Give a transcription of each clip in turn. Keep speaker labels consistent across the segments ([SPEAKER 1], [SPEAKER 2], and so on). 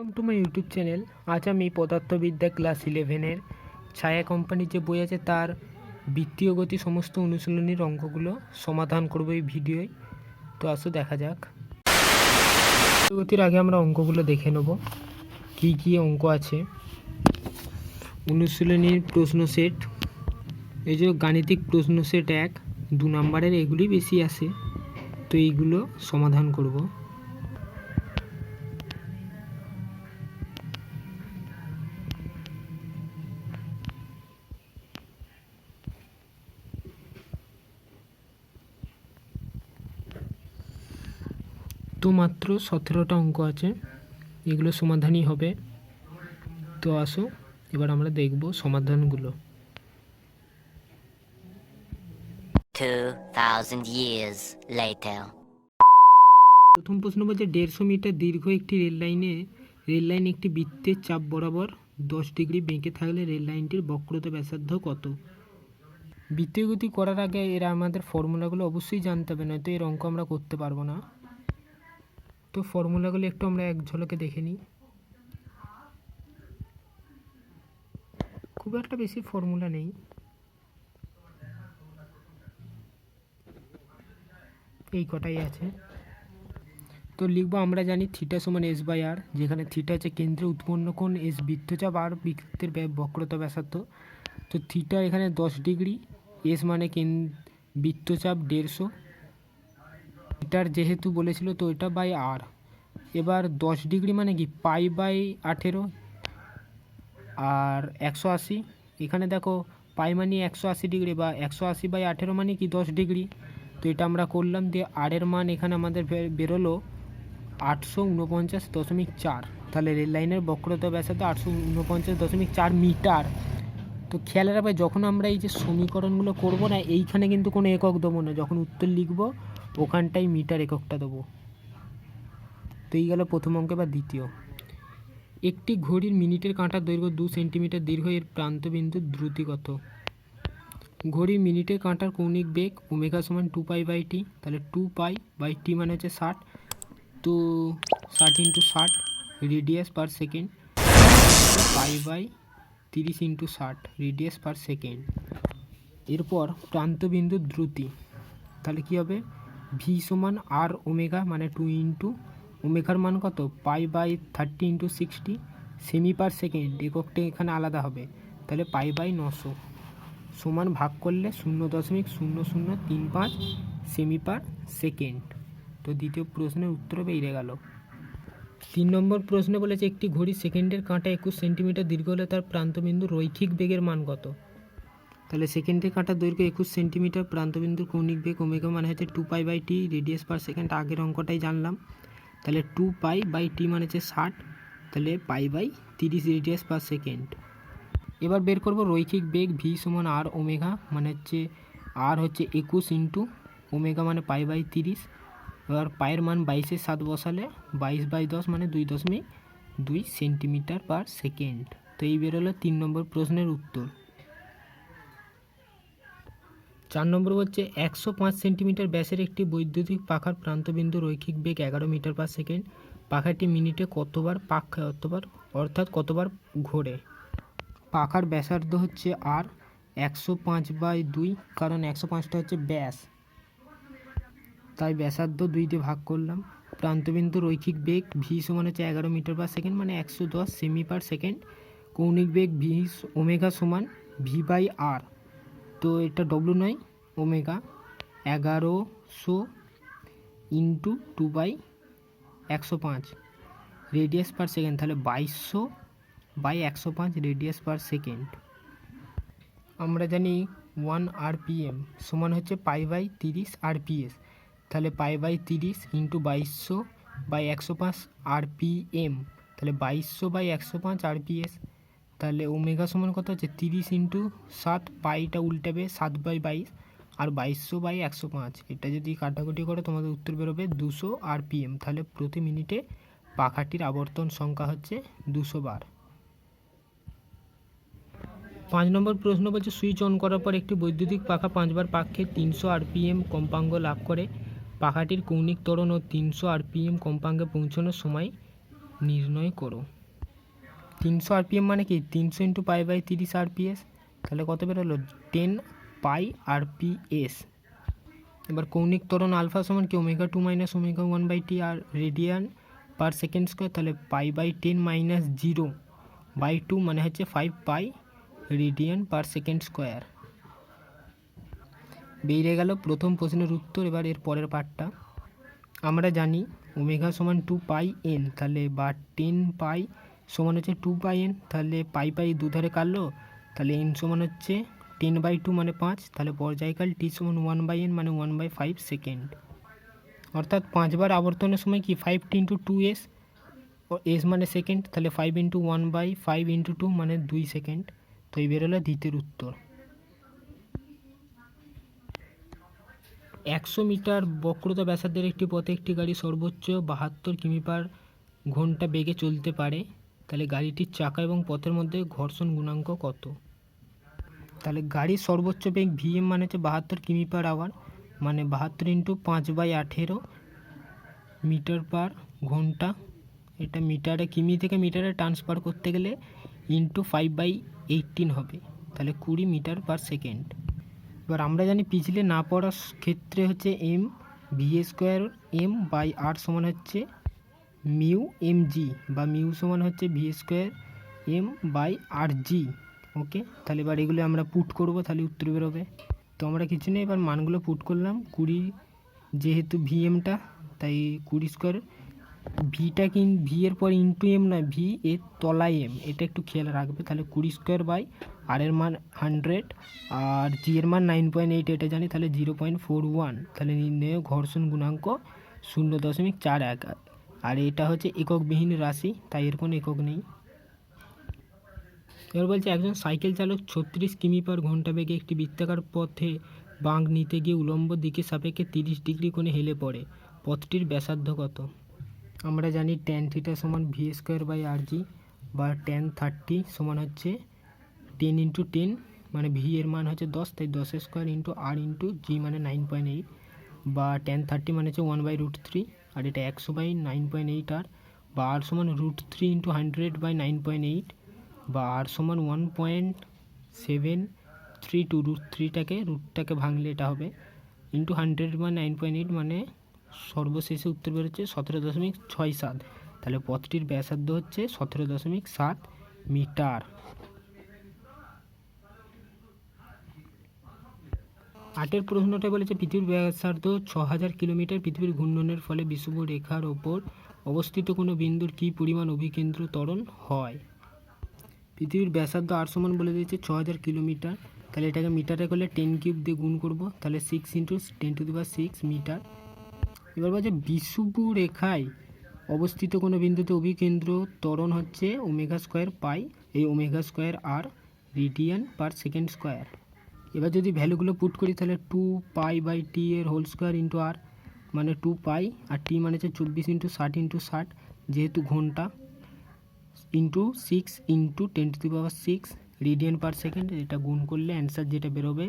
[SPEAKER 1] Welcome to my YouTube channel আজ আমি পদার্থবিদ্যা ক্লাস ইলেভেনের ছায়া কোম্পানির যে বই আছে। তার বৃত্তীয় গতি সমস্ত অনুশীলনীর অঙ্কগুলো সমাধান করব এই ভিডিওয়। তো আসো দেখা যাক। গতির আগে আমরা অঙ্কগুলো দেখে নেব। কী কী অঙ্ক আছে? অনুশীলনীর প্রশ্ন সেট। এই যে গাণিতিক প্রশ্ন সেট এক, দু নম্বরের এগুলি বেশি আসে তো এইগুলো সমাধান করব। তো মাত্র সতেরোটা অঙ্ক আছে এগুলো সমাধানই হবে। তো আসো এবার আমরা দেখব সমাধানগুলো।
[SPEAKER 2] 2,000 years later.
[SPEAKER 1] প্রথম প্রশ্ন বলছে দেড়শো মিটার দীর্ঘ একটি রেল লাইনে রেল লাইন একটি বৃত্তের চাপ বরাবর দশ ডিগ্রি বেঁকে থাকলে রেল লাইনটির বক্রতা ব্যাসার্ধ কত? বৃত্তীয় গতি করার আগে এরা আমাদের ফর্মুলাগুলো অবশ্যই জানতে হবে নয়তো এর অঙ্ক আমরা করতে পারব না। তো ফর্মুলাগুলো একটু আমরা এক ঝলকে দেখে নিই। খুব একটা বেশি ফর্মুলা নেই। এই কটাই আছে। তো লিখব আমরা জানি থিটা সমান এস বাই আর যেখানে থিটা হচ্ছে কেন্দ্রে উৎপন্ন কোণ এস বৃত্তচাপ আর বৃত্তের বক্রতা ব্যাসার্ধ। তো থিটা এখানে দশ ডিগ্রি এস মানে কেন বৃত্তচাপ দেড়শো থিটার যেহেতু বলেছিল তো এটা বাই আর এবার দশ ডিগ্রি মানে কি? পাই বাই আঠেরো আর একশো আশি। এখানে দেখো, পাই মানে একশো আশি ডিগ্রি বা একশো আশি বাই আঠেরো মানে কি? দশ ডিগ্রি। তো এটা আমরা করলাম দিয়ে আরের মান এখানে আমাদের বেরোলো আটশো উনপঞ্চাশ দশমিক চার। তাহলে রেল লাইনের বক্রতা ব্যাসার্ধ আটশো উনপঞ্চাশ দশমিক চার মিটার। তো খেয়াল রাখবে, যখন আমরা এই যে সমীকরণগুলো করব না, এইখানে কিন্তু কোনো একক দেবো না। যখন উত্তর লিখব ওখানটাই মিটার এককটা দেবো। তো এই গেল প্রথম অঙ্কে বা দ্বিতীয়। একটি ঘড়ির মিনিটের কাঁটার দৈর্ঘ্য দু সেন্টিমিটার দীর্ঘ, এর প্রান্তবিন্দুর দ্রুতি কত ঘড়ির মিনিটের কাঁটার কৌণিক বেগ ওমেগা সমান টু পাই বাই টি, তাহলে টু পাই বাই টি মানে হচ্ছে ষাট। তো ষাট ইন্টু ষাট radius per second pi by তিরিশ ইন্টু ষাট রেডিয়াস পার সেকেন্ড। এরপর প্রান্তবিন্দুর দ্রুতি, তাহলে কী হবে? ভি সমান আর ওমেগা মানে টু ইন্টু ওমেগার মান কত? Pi by thirty into sixty semi per second এককটা এখানে আলাদা হবে। তাহলে পাই বাই নশো সমান ভাগ করলে শূন্য দশমিক শূন্য শূন্য তিন পাঁচ সেমি পার সেকেন্ড তো দ্বিতীয় প্রশ্নের উত্তর বেরিয়ে গেল। তিন নম্বর প্রশ্নে বলেছে, একটি ঘড়ি সেকেন্ডের কাঁটা একুশ সেন্টিমিটার দীর্ঘ হলে তার প্রান্তবিন্দু রৈখিক বেগের মান কত? তাহলে সেকেন্ডের কাঁটার দৈর্ঘ্য একুশ সেন্টিমিটার প্রান্তবিন্দুর কৌণিক বেগ ওমেগা মানে হচ্ছে two pi by T radius per second আগের অঙ্কটাই জানলাম। তাহলে টু পাই বাই টি মানে হচ্ছে ষাট, তাহলে পাই বাই তিরিশ রেডিয়াস পার সেকেন্ড এবার বের করব রৈখিক বেগ ভি সমান আর ওমেগা মানে হচ্ছে আর হচ্ছে একুশ ইন্টু ওমেগা মানে পাই বাই তিরিশ। এবার পায়ের মান বাইশের সাত বসালে বাইশ বাই দশ মানে দুই দশমিক দুই সেন্টিমিটার পার সেকেন্ড তো এই বেরোলো তিন নম্বর প্রশ্নের উত্তর। চার নম্বর হচ্ছে একশো পাঁচ সেন্টিমিটার ব্যাসের একটি বৈদ্যুতিক পাখার প্রান্তবিন্দু রৈখিক বেগ এগারো মিটার পার সেকেন্ড। পাখাটি মিনিটে কতবার পাক খায় অতবার অর্থাৎ কতবার ঘোরে? পাখার ব্যাসার্ধ হচ্ছে আর একশো পাঁচ বাই দুই, কারণ একশো পাঁচটা হচ্ছে ব্যাস। তাই ব্যাসার্ধ দুই দিয়ে ভাগ করলাম। প্রান্তবিন্দু রৈখিক বেগ ভি সমান হচ্ছে এগারো মিটার পার সেকেন্ড মানে একশো দশ সেমি পার সেকেন্ড। কৌণিক বেগ ভি ওমেগা সমান ভি বাই আর তো এটা ডব্লু নয়, ওমেগা। এগারোশো ইন্টু টু বাই একশো পাঁচ। রেডিয়াস পার সেকেন্ড, তাহলে বাইশশো বাই একশো পাঁচ রেডিয়াস পার সেকেন্ড। আমরা জানি ওয়ান আরপিএম সমান হচ্ছে পাই বাই তিরিশ আরপিএস। তাহলে পাই বাই তিরিশ ইন্টু বাইশশো বাই একশো পাঁচ আরপিএম। তাহলে বাইশশো বাই একশো পাঁচ আরপিএস তাহলে ওমেগা সমান কত হচ্ছে? তিরিশ ইন্টু সাত, পাইটা উল্টাবে সাত বাই বাইশ, আর বাইশশো বাই একশো পাঁচ। এটা যদি কাটাকুটি করে, তোমাদের উত্তর বেরোবে দুশো আরপিএম তাহলে প্রতি মিনিটে পাখাটির আবর্তন সংখ্যা হচ্ছে দুশো বার। পাঁচ নম্বর প্রশ্ন বলছে, সুইচ অন করার পর একটি বৈদ্যুতিক পাখা পাঁচবার পাক্ষে তিনশো আর আরপিএম কম্পাঙ্গ লাভ করে। পাখাটির কৌণিক ত্বরণ ও তিনশো আর আরপিএম কম্পাঙ্গে পৌঁছানোর সময় নির্ণয় করো। তিনশো আরপিএম মানে কি? তিনশো ইন্টু পাই বাই তিরিশ আরপিএস? তাহলে কত বেরোলো? Ten pi RPS. এবার কৌণিক ত্বরণ আলফা সমান কি? Omega two minus omega one by T R radian per second square, তাহলে pi by ten minus zero by two মানে হচ্ছে five pi radian per second square. বেরিয়ে গেল প্রথম প্রশ্নের উত্তর, এবার এর পরের পার্টটা আমরা জানি ওমেগা সমান টু পাই এন, তাহলে বা টেন পাই সমান হচ্ছে টু পাই এন তাহলে পাই পাই দুধারে কাটলো, তাহলে এন সমান হচ্ছে টেন বাই টু মানে পাঁচ, তাহলে পর্যায়কাল টি সমান ওয়ান বাই এন মানে ওয়ান বাই ফাইভ সেকেন্ড অর্থাৎ পাঁচবার আবর্তনের সময় কি five T into two S S মানে সেকেন্ড তাহলে five into one by five into two মানে দুই সেকেন্ড তো এই বেরোলো দ্বিতীয় উত্তর। একশো মিটার বক্রতা ব্যাসার্ধের একটি পথে একটি গাড়ি সর্বোচ্চ বাহাত্তর কিমি পার ঘণ্টা বেগে চলতে পারে। তাহলে গাড়িটির চাকা এবং পথের মধ্যে ঘর্ষণ গুণাঙ্ক কত? তাহলে গাড়ির সর্বোচ্চ বেগ ভিএম মানে হচ্ছে বাহাত্তর কিমি পার আওয়ার মানে বাহাত্তর ইন্টু পাঁচ বাই আঠেরো মিটার পার ঘণ্টা। এটা মিটারে, কিমি থেকে মিটারে ট্রান্সফার করতে গেলে ইন্টু ফাইভ বাই এইটিন হবে। তাহলে কুড়ি মিটার পার সেকেন্ড এবার আমরা জানি পিছলে না পড়ার ক্ষেত্রে হচ্ছে M V square M by R সমান হচ্ছে মিউ এম জি বা মিউ সমান হচ্ছে V square M by R G, okay? তাহলে এবার এগুলো আমরা পুট করব, তাহলে উত্তর বেরোবে। তো আমরা কিছু নেই, এবার মানগুলো পুট করলাম। কুড়ি যেহেতু ভি এমটা, তাই কুড়ি স্কোয়ার ভিটা কিন, ভি এর পর ইন্টু এম নয়, ভি এর তলায় এম, এটা একটু খেয়াল রাখবে। তাহলে কুড়ি স্কোয়ার বাই আর এর মান হান্ড্রেড আর জি এর মান নাইন পয়েন্ট এইট, এটা জানি, তাহলে জিরো পয়েন্ট ফোর ওয়ান। তাহলে নির্ণয় ঘর্ষণ গুণাঙ্ক শূন্য দশমিক চার এক। আর এটা হচ্ছে এককবিহীন রাশি, তাই এর কোনো একক নেই। এবার বলছে, একজন সাইকেল চালক ছত্রিশ কিমি পার ঘণ্টা বেগে একটি বৃত্তাকার পথে বাঁক নিতে গিয়ে উলম্ব দিকে সাপেক্ষে তিরিশ ডিগ্রি কোণে হেলে পড়ে। পথটির ব্যাসার্ধ কত? আমরা জানি টেন থিটা সমান V square by R G বা টেন থার্টি সমান হচ্ছে টেন ইন্টু টেন মানে ভি এর মান হচ্ছে দশ, তাই দশ square into R into G মানে নাইন পয়েন্ট এইট বা টেন থার্টি মানে হচ্ছে ওয়ান বাই রুট থ্রি আর এটা একশো by nine point eight R বা আর সমান root three into hundred by nine point eight বা আর সমান one point seven three two root থ্রিটাকে রুটটাকে ভাঙলে এটা হবে। Into hundred by nine point eight মানে সর্বশেষে উত্তর বেরোচ্ছে সতেরো দশমিক ছয় সাত। তাহলে পথটির ব্যাসার্ধ হচ্ছে সতেরো দশমিক সাত মিটার। আটের প্রশ্নটা বলেছে, পৃথিবীর ব্যাসার্ধ ছ হাজার কিলোমিটার পৃথিবীর ঘূর্ণনের ফলে রেখার ওপর অবস্থিত কোনো বিন্দুর কী পরিমাণ অভিকেন্দ্র ত্বরণ হয়? পৃথিবীর ব্যাসার্ধ আর সমান বলে দিয়েছে ছ হাজার কিলোমিটার। তাহলে এটাকে মিটারে করলে টেন কিউব দিয়ে গুণ করব, তাহলে six into ten to the six metre. এবার বলছে বিষুবু রেখায় অবস্থিত কোনো বিন্দুতে অভিকেন্দ্র ত্বরণ হচ্ছে ওমেগা স্কোয়ার পাই, এই omega square R radian per second square. এবার যদি ভ্যালুগুলো পুট করি, তাহলে টু পাই বাই টি এর হোল স্কোয়ার ইন্টু আর মানে টু পাই আর টি মানে হচ্ছে চব্বিশ ইন্টু ষাট ইন্টু ষাট, যেহেতু ঘণ্টা into six into ten to the power six radian per second এটা গুণ করলে অ্যান্সার যেটা বেরোবে,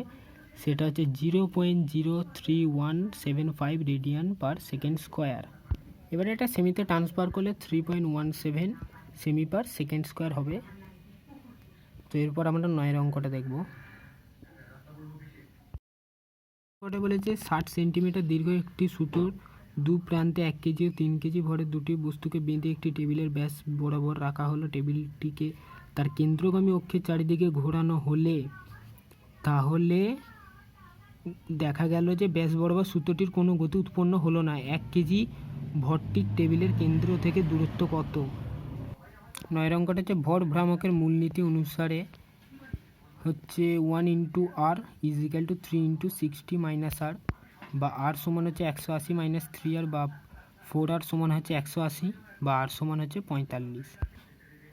[SPEAKER 1] সেটা হচ্ছে zero point zero three one seven five radian per second square এবারে এটা সেমিতে ট্রান্সফার করলে থ্রি পয়েন্ট ওয়ান সেভেন সেমি পার সেকেন্ড স্কোয়ার হবে। তো এরপর আমরা নয়ের অঙ্কটা দেখব। অঙ্কটা বলেছে, ষাট সেন্টিমিটার দীর্ঘ একটি সুতোর দু প্রান্তে এক কেজি ও তিন কেজি ভরের দুটি বস্তুকে বেঁধে একটি টেবিলের ব্যাস বরাবর রাখা হলো। টেবিলটিকে তার কেন্দ্রগামী অক্ষের চারিদিকে ঘোরানো হলে, তাহলে দেখা গেল যে ব্যাস বরাবর সুতোটির কোনো গতি উৎপন্ন হলো না। এক কেজি ভরটির টেবিলের কেন্দ্র থেকে দূরত্ব কত? নয় অঙ্কটা হচ্ছে ভর ভ্রামকের মূলনীতি অনুসারে হচ্ছে one into R is equal to three into sixty minus R বা আর সমান হচ্ছে একশো আশি মাইনাস থ্রি আর বা ফোর আর সমান হচ্ছে একশো আশি বা আর সমান হচ্ছে পঁয়তাল্লিশ।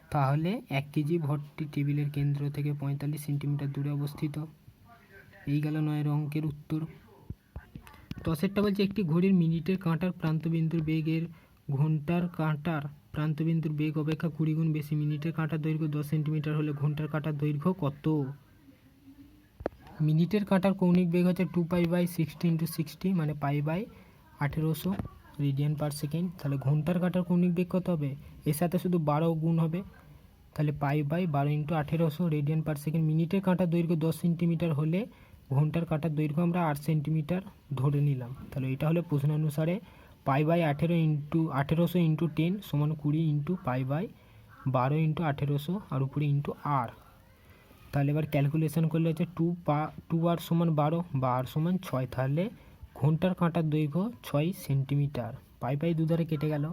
[SPEAKER 1] তাহলে এক কেজি ভরটি টেবিলের কেন্দ্র থেকে পঁয়তাল্লিশ সেন্টিমিটার দূরে অবস্থিত। এই গেল নয়ের অঙ্কের উত্তর। দশেরটা বলছে, একটি ঘড়ির মিনিটের কাঁটার প্রান্তবিন্দুর বেগের ঘণ্টার কাঁটার প্রান্তবিন্দুর বেগ অপেক্ষা কুড়ি গুণ বেশি। মিনিটের কাঁটার দৈর্ঘ্য দশ সেন্টিমিটার হলে ঘণ্টার কাঁটার দৈর্ঘ্য কত? মিনিটের কাঁটার কৌণিক বেগ হচ্ছে two pi by sixty into sixty মানে পাই বাই আঠেরোশো রেডিয়ান পার সেকেন্ড। তাহলে ঘণ্টার কাঁটার কৌণিক বেগ কত হবে? এর সাথে শুধু বারো গুণ হবে। তাহলে পাই বাই বারো ইন্টু আঠেরোশো রেডিয়ান পার সেকেন্ড। মিনিটের কাঁটার দৈর্ঘ্য দশ সেন্টিমিটার হলে ঘণ্টার কাঁটার দৈর্ঘ্য আমরা আট সেন্টিমিটার ধরে নিলাম। তাহলে এটা হলো প্রশ্ন অনুসারে পাই বাই আঠেরো ইন্টু, আঠেরোশো ইন্টু টেন সমান কুড়ি ইন্টু পাই বাই বারো ইন্টু আঠেরোশো আর উপরে ইন্টু আর। তাহলে এবার ক্যালকুলেশন করলে হচ্ছে টু পা টু আর সমান বারো, বা আর সমান ছয়। তাহলে ঘণ্টার কাঁটার দৈর্ঘ্য ছয় সেন্টিমিটার। পাই পাই দুধারে কেটে গেল।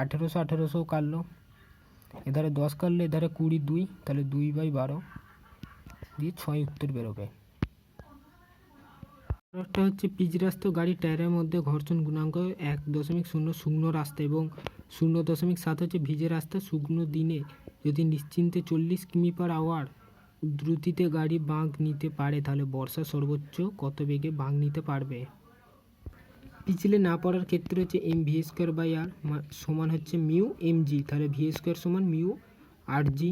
[SPEAKER 1] আঠেরোশো আঠেরোশো কাটলো। এধারে দশ কাটলে এধারে কুড়ি দুই, তাহলে দুই বাই বারো দিয়ে ছয় উত্তর বেরোবে। একটা হচ্ছে পিচ রাস্তা গাড়ির টায়ারের মধ্যে ঘর্ষণ গুণাঙ্ক এক দশমিক শূন্য শুকনো রাস্তা এবং শূন্য দশমিক সাত হচ্ছে ভিজে রাস্তা শুকনো দিনে। যদি নিশ্চিন্তে চল্লিশ কিমি পার আওয়ার দ্রুতিতে গাড়ি বাঁক নিতে পারে, তাহলে বর্ষা সর্বোচ্চ কত বেগে বাঁক নিতে পারবে? পিছলে না পড়ার ক্ষেত্রে হচ্ছে M V square by R সমান হচ্ছে মিউ এম জি। তাহলে ভি স্কোয়ার সমান মিউ আর জি।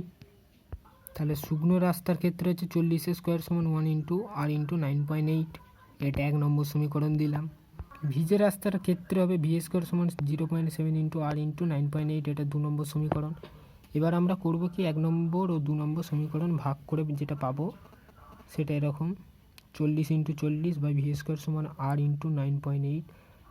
[SPEAKER 1] তাহলে শুকনো রাস্তার ক্ষেত্রে হচ্ছে চল্লিশ স্কোয়ার সমান one into R into nine point eight. এটা এক নম্বর সমীকরণ দিলাম। ভিজে রাস্তার ক্ষেত্রে হবে ভি স্কোয়ার সমান zero point seven into R into nine point eight এটা দু নম্বর সমীকরণ। এবার আমরা করব কি এক নম্বর ও দু নম্বর সমীকরণ ভাগ করে যেটা পাবো, সেটা এরকম। চল্লিশ ইন্টু চল্লিশ বাই ভি স্কোয়ার সমান R into nine point eight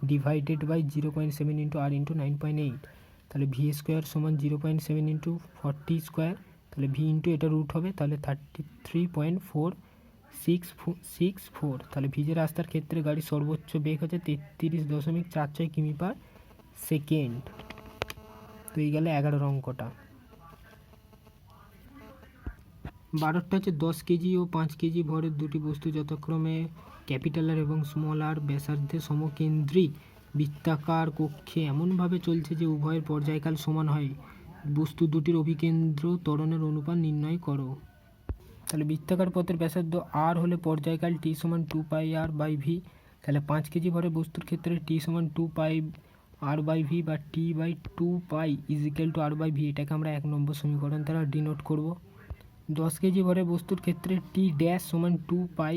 [SPEAKER 1] divided by zero point seven into R into nine point eight তাহলে ভি স্কোয়ার সমান zero point seven into forty square তাহলে ভি ইন্টু এটা রুট হবে, তাহলে thirty three point four six six four তাহলে ভিজে রাস্তার ক্ষেত্রে গাড়ির সর্বোচ্চ বেগ হচ্ছে তেত্রিশ দশমিক চার ছয় কিমি পার সেকেন্ড তো এই গেলে এগারোর অঙ্কটা বারোটা হচ্ছে দশ কেজি ও পাঁচ কেজি ভরের দুটি বস্তু যথাক্রমে ক্যাপিটাল আর এবং স্মল আর ব্যাসার্ধে সমকেন্দ্রিক বৃত্তাকার কক্ষে। এমনভাবে চলছে যে উভয়ের পর্যায়কাল সমান হয়। বস্তু দুটির অভিকেন্দ্র ত্বরণের অনুপাত নির্ণয় করো। তাহলে বৃত্তাকার পথের ব্যাসার্ধ আর হলে পর্যায়কাল টি সমান two pi R by V তাহলে পাঁচ কেজি ভরের বস্তুর ক্ষেত্রে টি সমান two pi R by V বা T by two pi equal to R by V এটাকে আমরা এক নম্বর সমীকরণ দ্বারা ডিনোট করব। দশ কেজি ভরের বস্তুর ক্ষেত্রে টি ড্যাশ সমান two pi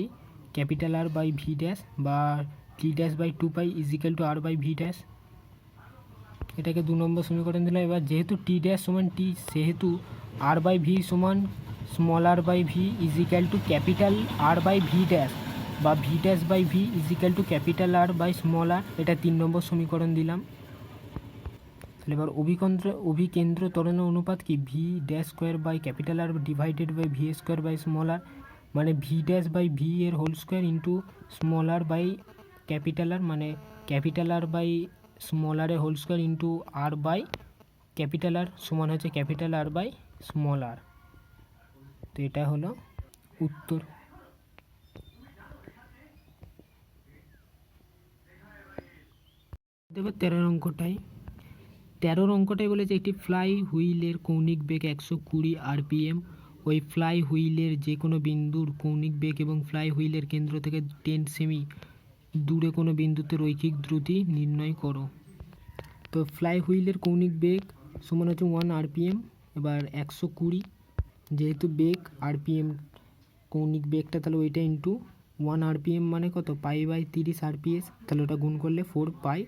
[SPEAKER 1] capital R by V dash বা T dash by two pi equal to R by V dash এটাকে দু নম্বর সমীকরণ দিলাম। এবার যেহেতু টি ড্যাশ সমান টি সেহেতু আর বাই ভি সমান small R by V equal to capital R by V dash বা V dash by V equal to capital R by small R এটা তিন নম্বর সমীকরণ দিলাম। তাহলে এবার অভিকেন্দ্র অভিকেন্দ্র ত্বরণের অনুপাত কি? V dash square by capital R divided by V square by small R মানে ভি ড্যাশ বাই ভি এর whole square into small R by capital R মানে capital R by small R এর whole square into R by capital R সমান হচ্ছে capital R by small R তো এটা হলো উত্তর। এবার তেরোর অঙ্কটাই। তেরোর অঙ্কটাই বলেছে একটি ফ্লাই হুইলের কৌণিক বেগ একশো কুড়ি আরপিএম ওই ফ্লাই হুইলের যে কোনো বিন্দুর কৌণিক বেগ এবং ফ্লাই হুইলের কেন্দ্র থেকে টেন সেমি দূরে কোনো বিন্দুতে রৈখিক দ্রুতি নির্ণয় করো। তো ফ্লাই হুইলের কৌণিক বেগ সমান হচ্ছে ওয়ান আরপিএম এবার একশো কুড়ি। যেহেতু বেগ আরপিএম কৌণিক বেগটা তাহলে ওইটা ইন্টু ওয়ান আরপিএম মানে কত? পাই বাই তিরিশ আরপিএস তাহলে ওটা গুণ করলে ফোর পাই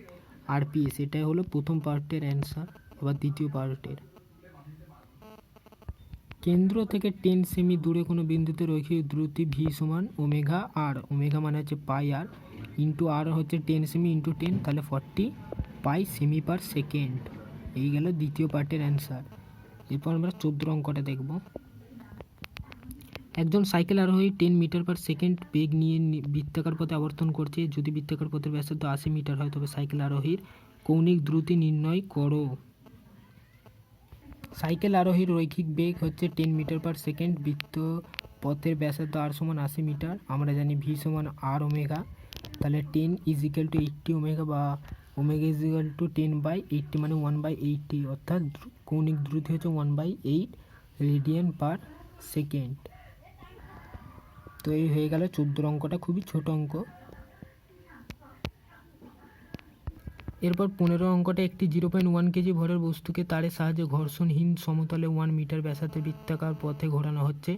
[SPEAKER 1] আরপিএস এটাই হলো প্রথম পার্টের অ্যান্সার এবার দ্বিতীয় পার্টের কেন্দ্র থেকে টেন সেমি দূরে কোনো বিন্দুতে রৈখিক দ্রুতি ভি সমান ওমেঘা আর ওমেঘা মানে হচ্ছে পাই আর ইন্টু আর হচ্ছে টেন সেমি ইন্টু টেন তাহলে ফর্টি পাই সেমি পার সেকেন্ড এই গেল দ্বিতীয় পার্টের অ্যান্সার এরপর আমরা চোদ্দ অঙ্কটা দেখব। একজন সাইকেল আরোহী টেন মিটার পার সেকেন্ড বেগ নিয়ে বৃত্তাকার পথে আবর্তন করছে। যদি বৃত্তাকার পথের ব্যাসার্ধ আশি মিটার হয়, তবে সাইকেল আরোহীর কৌণিক দ্রুতি নির্ণয় করো। সাইকেল আরোহীর রৈখিক বেগ হচ্ছে টেন মিটার পার সেকেন্ড বৃত্ত পথের ব্যাসার্ধ আর সমান আশি মিটার আমরা জানি ভি সমান আর ওমেগা তাহলে ten is equal to eighty omega বা omega is equal to ten by eighty মানে ওয়ান বাই এইটটি অর্থাৎ কৌণিক দ্রুতি হচ্ছে one by eight radian per second তো এই হয়ে গেল। চোদ্দ অঙ্কটা খুবই ছোট অঙ্ক। এরপর পনেরো অঙ্কটা একটি জিরো পয়েন্ট ওয়ান কেজি ভরের বস্তুকে তারের সাহায্যে ঘর্ষণহীন সমতলে ওয়ান মিটার ব্যাসার্ধে বৃত্তাকার পথে ঘোরানো হচ্ছে।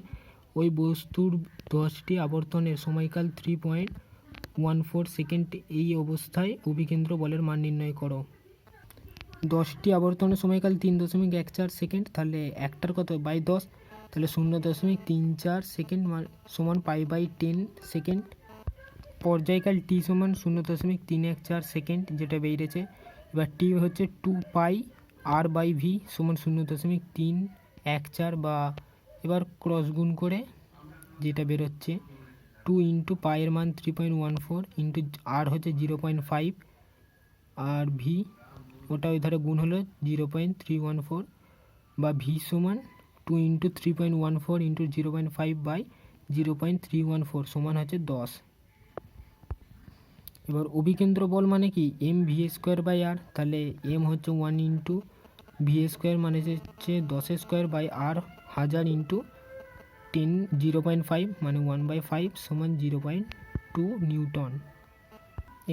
[SPEAKER 1] ওই বস্তুর দশটি আবর্তনের সময়কাল three point one four second এই অবস্থায় অভিকেন্দ্র বলের মান নির্ণয় করো। দশটি আবর্তনের সময়কাল তিন দশমিক এক চার সেকেন্ড তাহলে একটার কত? বাই দশ। তাহলে শূন্য দশমিক তিন চার সেকেন্ড মা- সমান পাই বাই টেন সেকেন্ড। পর্যায়কাল টি সমান শূন্য দশমিক তিন এক চার সেকেন্ড যেটা বেরিয়েছে। এবার টি হচ্ছে two pi R by V সমান শূন্য দশমিক তিন এক চার বা এবার ক্রস গুণ করে যেটা বেরোচ্ছে টু ইন্টু পায়ের মান three point one four into R হচ্ছে জিরো পয়েন্ট ফাইভ আর ভি ওটা ওই ধারে গুণ হলো zero point three one four বা ভি সমান two into three point one four into zero point five by zero point three one four সমান হচ্ছে দশ। এবার অভিকেন্দ্র বল মানে কি? M V square by R তাহলে এম হচ্ছে ওয়ান ইন্টু ভি স্কোয়ার মানে হচ্ছে দশ স্কোয়ার বাই আর হাজার into ten zero point five মানে ওয়ান বাই ফাইভ সমান জিরো পয়েন্ট টু নিউটন।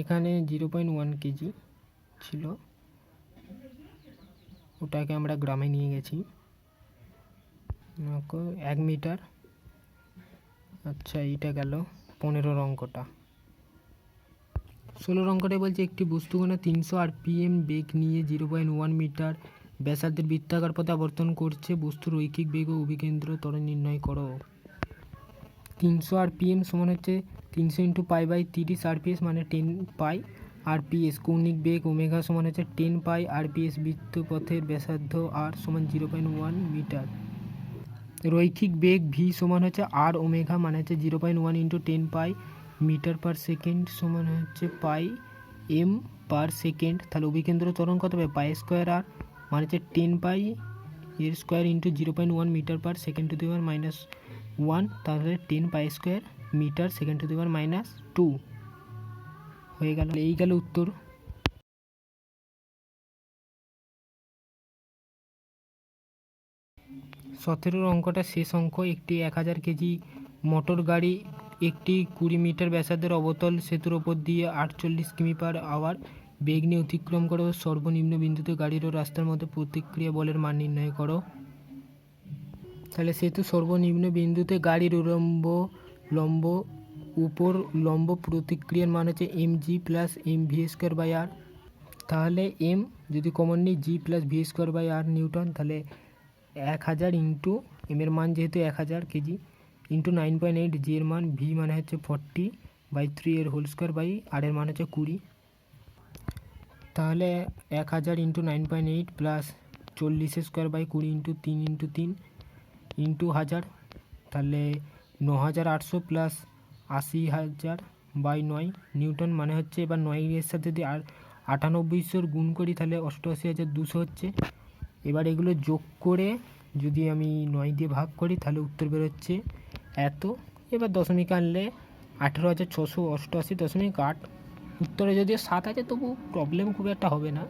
[SPEAKER 1] এখানে জিরো পয়েন্ট ওয়ান কেজি ছিল। ওটাকে আমরা গ্রামে নিয়ে গেছি। এক মিটার। আচ্ছা এইটা গেল পনেরোর অঙ্কটা ষোলোর অঙ্কটায় বলছে, একটি বস্তুকণা তিনশো আর পিএম বেগ নিয়ে জিরো পয়েন্ট ওয়ান মিটার ব্যাসার্ধের বৃত্তাকার পথে আবর্তন করছে। বস্তুর রৈখিক বেগ ও অভিকেন্দ্র ত্বরণ নির্ণয় করো। তিনশো আর পিএম সমান হচ্ছে তিনশো ইন্টু পাই বাই তিরিশ আরপিএস মানে টেন পাই আরপিএস। কৌণিক বেগ ওমেঘা সমান হচ্ছে টেন পাই আরপিএস বৃত্তপথের ব্যাসার্ধ আর সমান জিরো পয়েন্ট ওয়ান মিটার। রৈখিক বেগ ভি সমান হচ্ছে আর ওমেঘা মানে হচ্ছে zero point one into ten pi metre per second সমান হচ্ছে পাই এম পার সেকেন্ড তাহলে অভিকেন্দ্র ত্বরণ কত হবে পাই স্কোয়ার আর মানে হচ্ছে টেন পাই এর square into zero point one metre per second to the power minus one তাহলে ten pi square metre second to the power minus two হয়ে গেল। এই গেল উত্তর। সতেরোর অঙ্কটা শেষ অঙ্ক, একটি এক হাজার কেজি মোটর গাড়ি, একটি কুড়ি মিটার ব্যাসার্ধের অবতল সেতুর ওপর দিয়ে আটচল্লিশ কিমি পার আওয়ার বেগ নিয়ে অতিক্রম করো। সর্বনিম্ন বিন্দুতে গাড়ির ও রাস্তার মধ্যে প্রতিক্রিয়া বলের মান নির্ণয় করো। তাহলে সেতু সর্বনিম্ন বিন্দুতে গাড়ির উলম্ব, লম্ব, উপর লম্ব প্রতিক্রিয়ার মান হচ্ছে M G plus M V square by R তাহলে এম যদি কমন নিই G plus V square by R newton, তাহলে এক হাজার ইন্টু এম এর মান যেহেতু এক হাজার KG, into nine point eight G এর মান ভি মানে হচ্ছে ফর্টি বাই থ্রি এর হোল স্কোয়ার বাই আর এর মান হচ্ছে কুড়ি। তাহলে এক হাজার into nine point eight plus চল্লিশ স্কোয়ার বাই কুড়ি ইন্টু তিন ইন্টু তিন ইন্টু হাজার, তাহলে ন হাজার আটশো প্লাস আশি হাজার বাই নয় নিউটন মানে হচ্ছে এবার নয় এর সাথে যদি আর আটানব্বইশোর গুণ করি তাহলে অষ্টআশি হাজার দুশো হচ্ছে। এবার এগুলো যোগ করে যদি আমি নয় দিয়ে ভাগ করি, তাহলে উত্তর বেরোচ্ছে এত। এবার দশমিক আনলে আঠেরো হাজার ছশো অষ্টআশি দশমিক আট। উত্তরে যদিও সাত আছে, তবু প্রবলেম খুব একটা হবে না।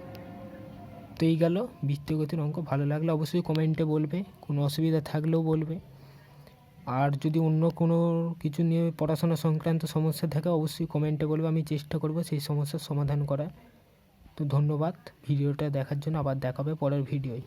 [SPEAKER 1] তো এই গেল বৃত্তগতির অঙ্ক। ভালো লাগলে অবশ্যই কমেন্টে বলবে, কোনো অসুবিধা থাকলেও বলবে। আর যদি অন্য কোনো কিছু নিয়ে পড়াশোনা সংক্রান্ত সমস্যা থাকে, অবশ্যই কমেন্টে বলবে। আমি চেষ্টা করব সেই সমস্যার সমাধান করার। তো ধন্যবাদ ভিডিওটা দেখার জন্য আবার দেখাবে পরের ভিডিওয়।